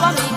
봐.